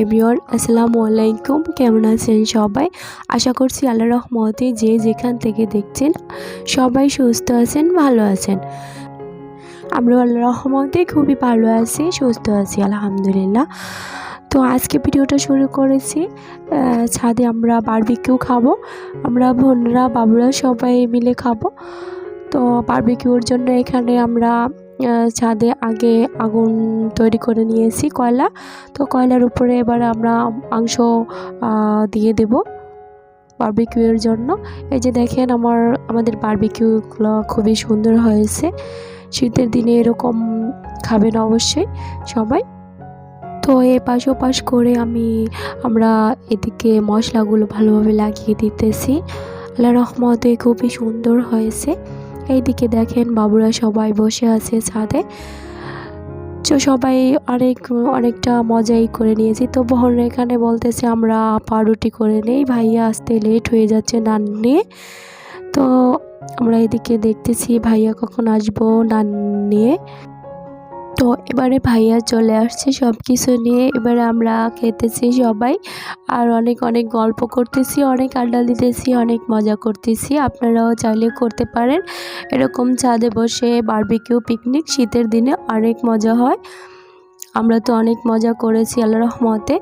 Everyone, আসসালামু আলাইকুম। কেমন আছেন সবাই? আশা করছি আল্লাহ রহমতে যে যেখান থেকে দেখছেন সবাই সুস্থ আছেন, ভালো আছেন। আমরা আল্লাহ রহমতে খুবই ভালো আছি, সুস্থ আছি, আলহামদুলিল্লাহ। তো আজকে ভিডিওটা শুরু করেছি ছাদে আমরা বারবিকিউ খাব। আমরা বোনরা, বাবুরা সবাই মিলে খাব। তো বারবিকিউর জন্য এখানে আমরা ছাদে আগে আগুন তৈরি করে নিয়েছি কয়লা। তো কয়লার উপরে এবার আমরা মাংস দিয়ে দেব বারবিকিউয়ের জন্য। এই যে দেখেন আমার, আমাদের বারবিকিউগুলো খুবই সুন্দর হয়েছে। শীতের দিনে এরকম খাবেন অবশ্যই সবাই। তো এ পাশ ওপাশ করে আমি, আমরা এদিকে মশলাগুলো ভালোভাবে লাগিয়ে দিতেছি। আল্লাহ রহমতে খুবই সুন্দর হয়েছে। এইদিকে দেখেন বাবুরা সবাই বসে আছে ছাদে। তো সবাই অনেক, অনেকটা মজাই করে নিয়েছি। তো বহন এখানে বলতেছে, আমরা পাউরুটি করে নেই, ভাইয়া আসতে লেট হয়ে যাচ্ছে নান নিয়ে তো আমরা এদিকে দেখতেছি, ভাইয়া কখন আসব নান নিয়ে তো এবারে ভাইয়া চলে আসছে সব কিছু নিয়ে। এবারে আমরা খেতেছি সবাই। আর অনেক অনেক গল্প করতেছি, অনেক আড্ডা দিতেছি, অনেক মজা করতেছি। আপনারাও চাইলে করতে পারেন। এরকম ছাদে বসে বারবিকিউ পিকনিক শীতের দিনে অনেক মজা হয়। আমরা তো অনেক মজা করেছি আল্লাহ রহমতে।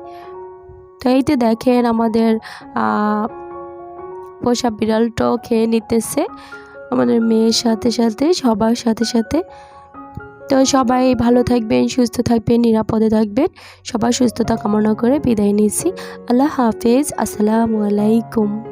তো এই তো দেখেন আমাদের পোষা বিড়ালটাও খেয়ে নিতেছে। আমাদের মেয়ের সাথে সাথে, সবার সাথে সাথে। তো সবাই ভালো থাকবেন, সুস্থ থাকবেন, নিরাপদে থাকবেন। সবার সুস্থতা কামনা করে বিদায় নিচ্ছি। আল্লাহ হাফেজ। আসসালামু আলাইকুম।